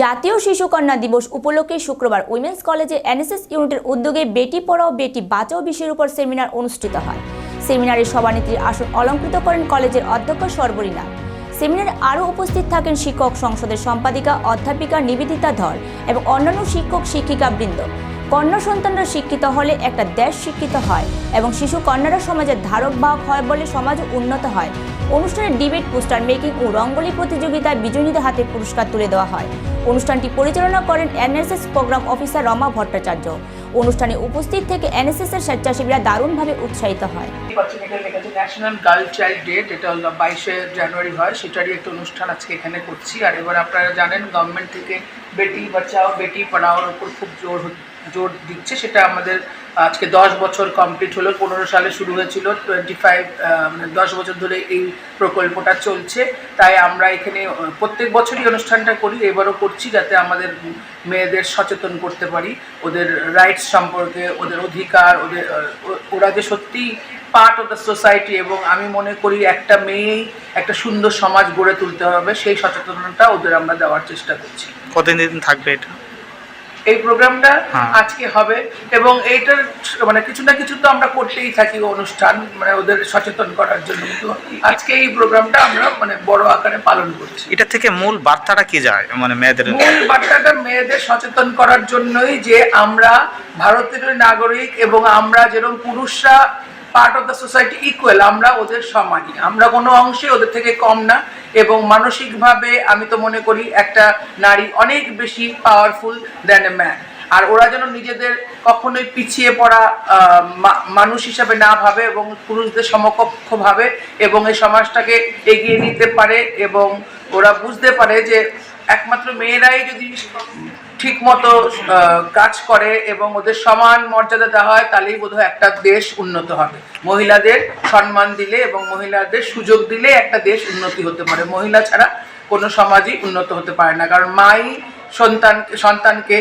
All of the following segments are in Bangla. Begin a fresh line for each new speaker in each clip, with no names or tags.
জাতীয় শিশু কন্যা দিবস উপলক্ষে শুক্রবার উইমেন্স কলেজে এনএসএস ইউনিটের উদ্যোগে বেটি পড়াও, বেটি বাঁচাও বিষয়ের উপর সেমিনার অনুষ্ঠিত হয়। সেমিনারে সভানেত্রীর আসন অলঙ্কৃত করেন কলেজের অধ্যক্ষ সর্বরীনা। সেমিনারে আরও উপস্থিত থাকেন শিক্ষক সংসদের সম্পাদিকা, অধ্যাপিকা নিবেদিতা ধর এবং অন্যান্য শিক্ষক, শিক্ষিকা বৃন্দ। কন্যা সন্তানরা শিক্ষিত হলে একটা দেশ শিক্ষিত হয় এবং শিশু কন্যারা সমাজের ধারক বাহক হয় বলে সমাজ উন্নত হয়। অনুষ্ঠানে ডিবেট, পোস্টার মেকিং ও রঙ্গোলি প্রতিযোগিতায় বিজয়ীদের হাতে পুরস্কার তুলে দেওয়া হয়। অনুষ্ঠানটি পরিচালনা করেন NSS programme officer Rama Bhattacharya. অনুষ্ঠানে উপস্থিত থেকে এনএসএস এর স্বেচ্ছাসেবীরা দারুণভাবে উৎসাহিত হয়।
ন্যাশনাল গার্ল চাইল্ড ডে যেটা হলো বাইশে জানুয়ারি হয়, সেটারই একটা অনুষ্ঠান আজকে এখানে করছি। আর এবার আপনারা জানেন গভর্নমেন্ট থেকে বেটি বাঁচাও বেটি পড়াওয়ার উপর খুব জোর জোর দিচ্ছে, সেটা আমাদের আজকে দশ বছর কমপ্লিট হলো, পনেরো সালে শুরু হয়েছিল টোয়েন্টি ফাইভ মানে দশ বছর ধরে এই প্রকল্পটা চলছে। তাই আমরা এখানে প্রত্যেক বছরই অনুষ্ঠানটা করি, এবারও করছি যাতে আমাদের মেয়েদের সচেতন করতে পারি। ওদের রাইটস সম্পর্কে, ওদের অধিকার, ওদের ওরা যে সত্যিই পার্ট অফ দ্য সোসাইটি এবং আমি মনে করি একটা মেয়েই একটা সুন্দর সমাজ গড়ে তুলতে হবে, সেই সচেতনতা ওদের আমরা দেওয়ার চেষ্টা করছি।
কতদিন থাকবে এটা?
এই প্রোগ্রামটা
হ্যাঁ।
আজকে হবে এবং এইটার মানে কিছু না কিছু তো আমরা করতেই থাকি অনুষ্ঠান মানে ওদের সচেতন করার জন্য। কিন্তু আজকে এই প্রোগ্রামটা আমরা মানে বড় আকারে পালন করছি।
এটা থেকে মূল বার্তাটা কি যায় মানে মেয়েদের?
মূল বার্তাটা মেয়েদের সচেতন করার জন্যই যে আমরা ভারতের নাগরিক এবং আমরা যেরকম পুরুষরা part of the society equal আমরা ওদের সমানই। আমরা কোনো অংশে ওদের থেকে কম না, এবং মানসিকভাবে আমি তো মনে করি একটা নারী অনেক বেশি পাওয়ারফুল দ্যান এ ম্যান আর ওরা যেন নিজেদের কখনোই পিছিয়ে পড়া মানুষ হিসাবে না ভাবে এবং পুরুষদের সমকক্ষ ভাবে এবং এই সমাজটাকে এগিয়ে নিতে পারে এবং ওরা বুঝতে পারে যে একমাত্র মেয়েরাই যদি ঠিক মতো কাজ করে এবং ওদের সমান মর্যাদা দেওয়া হয়, তাহলেই বোধহয় একটা দেশ উন্নত হবে। মহিলাদের সম্মান দিলে এবং মহিলাদের সুযোগ দিলে একটা দেশ উন্নতি হতে পারে। মহিলা ছাড়া কোনো সমাজই উন্নত হতে পারে না। কারণ মাই সন্তান, সন্তানকে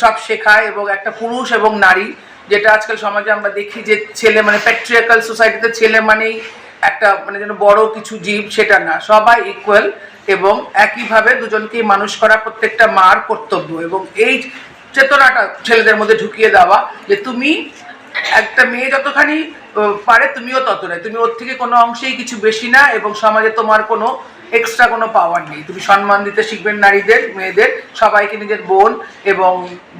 সব শেখায় এবং একটা পুরুষ এবং নারী, যেটা আজকাল সমাজে আমরা দেখি যে ছেলে মানে প্যাট্রিয়াকাল সোসাইটিতে ছেলে মানেই একটা মানে যেন বড় কিছু জীব, সেটা না। সবাই ইকুয়াল এবং একইভাবে দুজনকেই মানুষ করা প্রত্যেকটা মার কর্তব্য এবং এই চেতনাটা ছেলেদের মধ্যে ঢুকিয়ে দেওয়া যে তুমি একটা মেয়ে যতখানি পারে তুমিও ততটাই। তুমি ওর থেকে কোনো অংশেই কিছু বেশি না এবং সমাজে তোমার কোনো এক্সট্রা কোনো পাওয়ার নেই। তুমি সম্মান দিতে শিখবেন নারীদের, মেয়েদের, সবাইকে নিজের বোন এবং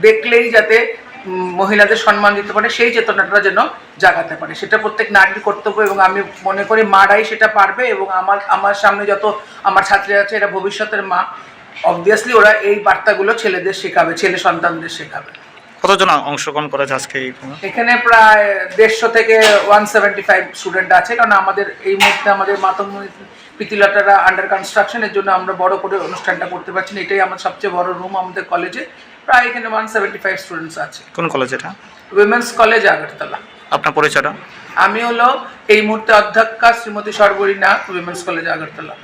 দেখলেই যাতে মহিলাদের সম্মান দিতে পারে সেই চেতনাটা যেন জাগাতে পারে। সেটা প্রত্যেক নারীর কর্তব্য এবং আমি মনে করি মারাই সেটা পারবে এবং আমার আমার সামনে যত আমার ছাত্রী আছে এরা ভবিষ্যতের মা অবভিয়াসলি ওরা এই বার্তাগুলো ছেলেদের শেখাবে ছেলে সন্তানদের শেখাবে।
কতজন অংশগ্রহণ করেছে আজকে
এখানে প্রায় দেড়শো থেকে ওয়ান সেভেন্টি ফাইভ স্টুডেন্ট আছে কারণ আমাদের এই মুহূর্তে আমাদের মাতঙ্গ পিতিলাটারা আন্ডার কনস্ট্রাকশন এর জন্য আমরা বড় করে অনুষ্ঠানটা করতে পারছি না। এটাই আমার সবচেয়ে বড় রুম আমাদের কলেজে প্রায় এখানে ওয়ান সেভেন্টি ফাইভ স্টুডেন্টস আছে।
কোন কলেজ এটা?
Women's college Agartala.
আপনার পরিচয়টা?
আমি হলো এই মুহূর্তে অধ্যক্ষা শ্রীমতী সর্বরীনা উইমেন্স কলেজ আগরতলা।